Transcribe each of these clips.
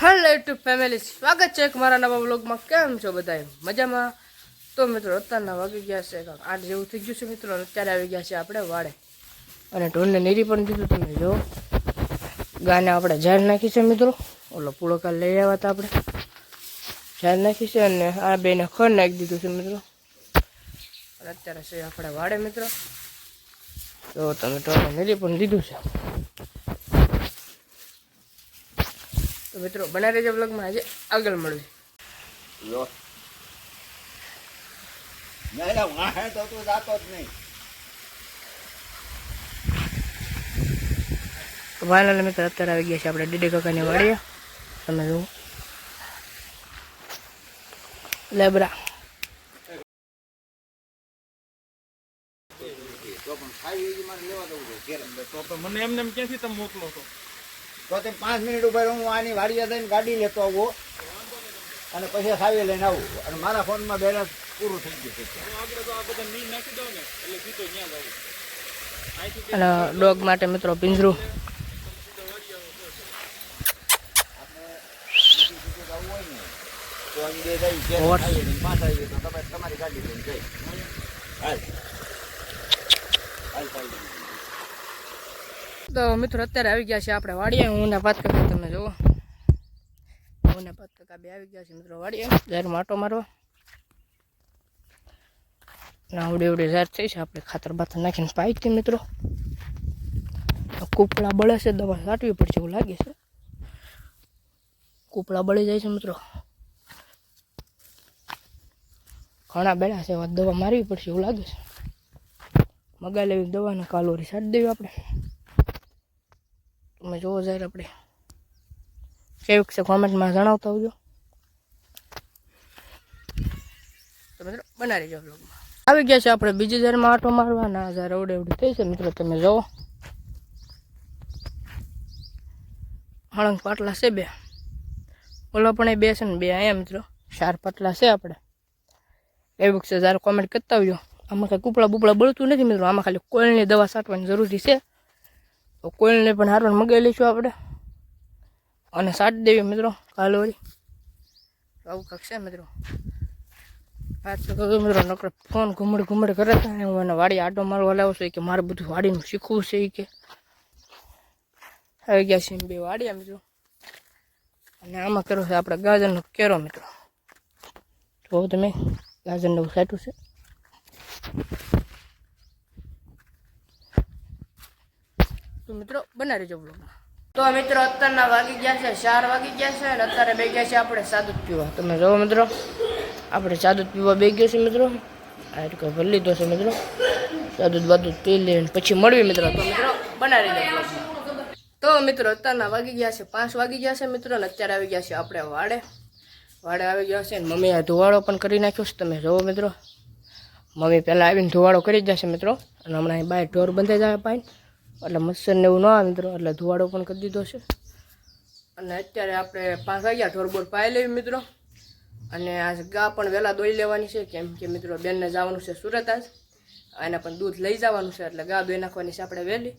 Hello YouTube family સ્વાગત છે મારા નવા વ્લોગમાં કેમ છો બધા મજામાં? તો મિત્રો, અત્યારના વાગી ગયા છે આઠ જેવું થઈ ગયું છે મિત્રો અત્યારે આવી ગયા છે આપણે વાડે. અને ઢોલને નીરી પણ દીધું તમે જો. ગાને આપણે ઝાડ નાખી છે મિત્રો. ઓલો પૂળો લઈ આવ્યા હતા આપણે. ઝાડ નાખી છે અને આ બેને ખર નાખી દીધું છે મિત્રો. અને અત્યારે છે આપણે વાડે મિત્રો. તો તમે ઢોલને નીરી પણ દીધું છે. તો મિત્રો બના રહેજો બ્લોગમાં આજે આગળ મળવી વાહે તો તું જાતો જ નહીં. વાનલ મિત્ર અત્યારે આવી ગયા છે આપણે ડીડી કાકાની વાડીએ. તમે જુઓ. લેબરા. તો પણ ખાઈ એવી મારે લેવા દઉં છે ઘેર. તો તો મને એમને એમ ક્યાંથી તમે મોકલો છો તો તે પાંચ મિનિટ ઉપર હું આની વાડીએ થઈને ગાડી લેતો આવું અને પછી સાવી લઈને આવું. અને મારા ફોનમાં બેલેન્સ પૂરું થઈ ગયું છે. અને ડોગ માટે મિત્રો પિંજરું. તમારી ગાડી લઈને જઈ હાલ હાલ ચાલ તો મિત્રો અત્યારે આવી ગયા છે આપણે વાડીએ. હું ને પાત કાકા તમે જુઓ. હું ને પાત કાકા બે આવી ગયા છે મિત્રો વાડીએ. જ્યારે માટો મારવા. ના આવડી આવડી ઝાડ થઈ છે. આપણે ખાતર બાતર નાખીને પાઈ મિત્રો. કૂપડા બળે છે. દવા છાંટવી પડશે એવું લાગે છે. કૂપડા બળી જાય છે મિત્રો. ઘણા બેડા છે. દવા મારવી પડશે એવું લાગે છે. મગાઈ લેવી દવાને કાલોરી છાંટી દેવી આપણે. તમે જોવો જાય આપણે. કેવીક છે કોમેન્ટમાં જણાવતા આવજો. મિત્રો, બનાવી જાઓ બ્લોગમાં આવી ગયા છે આપણે બીજી જારમાં આટો મારવાના. હજાર અવડે અવડી થઈ છે. મિત્રો, તમે જુઓ હળંગ પાટલા છે બે. ઓલો પણ એ બે છે ને બે. અહીંયા મિત્રો, ચાર પાટલા છે આપણે. એવું છે? જ્યારે કોમેન્ટ કરતા આવજો. આમાં કાંઈ કૂપળા બુપડા બળતું નથી મિત્રો. આમાં ખાલી કોઈલની દવા છાંટવાની જરૂરી છે. તો કોઈને પણ હારવાર મગાવી લઈશું આપણે. અને સાટ દેવી મિત્રો કાલોરી આવું કાંક છે મિત્રો. તો કહ્યું મિત્રો નકર ફોન ઘુમડ ઘુમડ કરે છે હું એને વાડી આટો મારવા લાવું છું કે મારે બધું વાડીનું શીખવું છે કે. આવી ગયા છે બે વાડીયા મિત્રો. અને આમાં કર્યો છે આપણે ગાજરનો કેરો મિત્રો. જો તમે, ગાજરનું સાટું છે. તો મિત્રો બનાવી રહેજો બ્લોગમાં તો મિત્રો અત્યારના વાગી ગયા છે, ચાર વાગી ગયા છે અને અત્યારે બે ગયા છે આપણે સાદું પીવા. તમે જુઓ મિત્રો, આપણે સાદું પીવા બે ગયા છે મિત્રો. આ રીતે ભરી લીધો છે મિત્રો. સાદું બાદું પી લઈને પછી મળવી મિત્રો. તો મિત્રો બનાવી રહેજો તો મિત્રો, અત્યારના વાગી ગયા છે, પાંચ વાગી ગયા છે મિત્રો અને અત્યારે આવી ગયા છે આપણે વાડે. વાડે આવી ગયા છે અને મમ્મી આ ધુવાડો પણ કરી નાખ્યો છે. તમે જુઓ મિત્રો. મમ્મી પહેલાં આવીને ધુવાડો કરી જશે મિત્રો. અને હમણાં બહાર ઢોર બંધાઈ જાય પાઈને. એટલે મચ્છર ને એવું ન આવે મિત્રો એટલે ધુવાડો પણ કરી દીધો છે. અને અત્યારે આપણે પાંચ વાગ્યા ઢોર બોર પાઈ લેવી મિત્રો. અને આ ગા પણ વહેલા દોઈ લેવાની છે, કેમ કે મિત્રો બેનને જવાનું છે સુરત આજ. એને પણ દૂધ લઈ જવાનું છે, એટલે ગા દોઈ નાખવાની છે આપણે વહેલી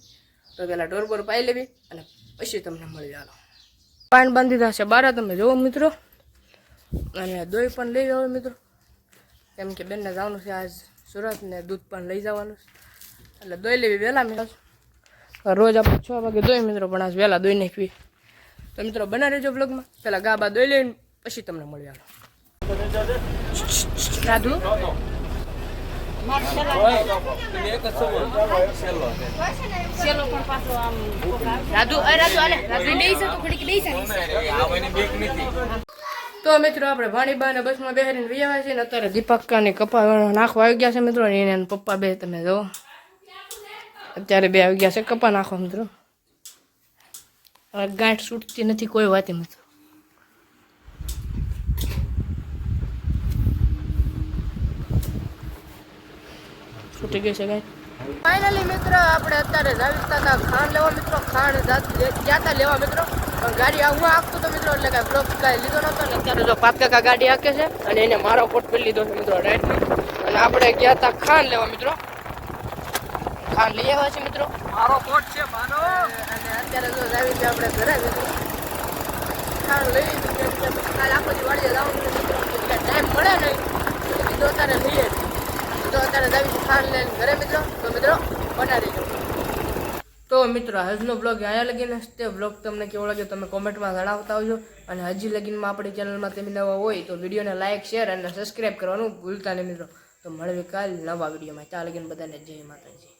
તો પહેલાં ઢોર બોર પાઈ લેવી અને પછી તમને મળી જવાનું પાન બાંધી દીધા છે બારા તમે, જુઓ મિત્રો. અને દોઈ પણ લઈ જાઓ મિત્રો. કેમ કે બેનને જવાનું છે આજ સુરત ને દૂધ પણ લઈ જવાનું છે. એટલે દોઈ લેવી વહેલા મિત્રો. રોજ આપણે છ વાગે દોઈ મિત્રો પણ આજ વહેલા દોઈ નાખવી. તો મિત્રો બના રહેજો બ્લોગમાં પહેલાં ગા બા દોઈ લઈને પછી તમને મળી આવે. જાય તો મિત્રો આપણે ભાણીબા બસમાં બેહારીને આવ્યા છે ને અત્યારે દીપકાની કપા નાખવા આવી ગયા છે મિત્રો એના પપ્પા બે તમે જો અત્યારે બે આવી ગયા છે, કપા નાખવા મિત્રો. હવે ગાંઠ છૂટતી નથી, કોઈ વાત મિત્રો છૂટી ગઈ છે ગાંઠ. ફાઇનલી મિત્ર, આપણે અત્યારે જાવીતા હતા ખાંડ લેવા, મિત્રો. ખાંડ ગયા હતા લેવા, મિત્રો. પણ ગાડી આ હું આખતું તો, મિત્રો, એટલે કાંઈ બ્લોક કાંઈ લીધો નતો ને અત્યારે જો પાત કાકા ગાડી હાકે છે અને એને મારો કોટ પહેરી લીધો છે, મિત્રો રાઈટ અને આપણે ગયા હતા ખાંડ લેવા, મિત્રો. ખાંડ લઈ આવ્યા છે મિત્રો. મારો કોટ છે માનો. અને અત્યારે તો જાવી આપણે ઘરે ખાણ લઈ કાલે આખો દી વાડીએ જવાનું એટલે ટાઈમ મળે નહીં. તો અત્યારે લઈએ. તો અત્યારે જાવીશું ખાણ લઈને ઘરે મિત્રો. તો મિત્રો બનાવી દો તો મિત્રો આજનો બ્લોગ અહીંયા લગીને તે બ્લોગ તમને કેવો લાગ્યો તમે કોમેન્ટમાં જણાવતા આવજો. અને હજી લગીનમાં આપણી ચેનલમાં તમે નવા હોય તો વિડીયોને લાઇક શેર અને સબસ્ક્રાઈબ કરવાનું ભૂલતા નહીં મિત્રો. તો મળવી કાલ નવા વિડીયોમાં. ત્યાં લગીને બધાને જય માતાજી.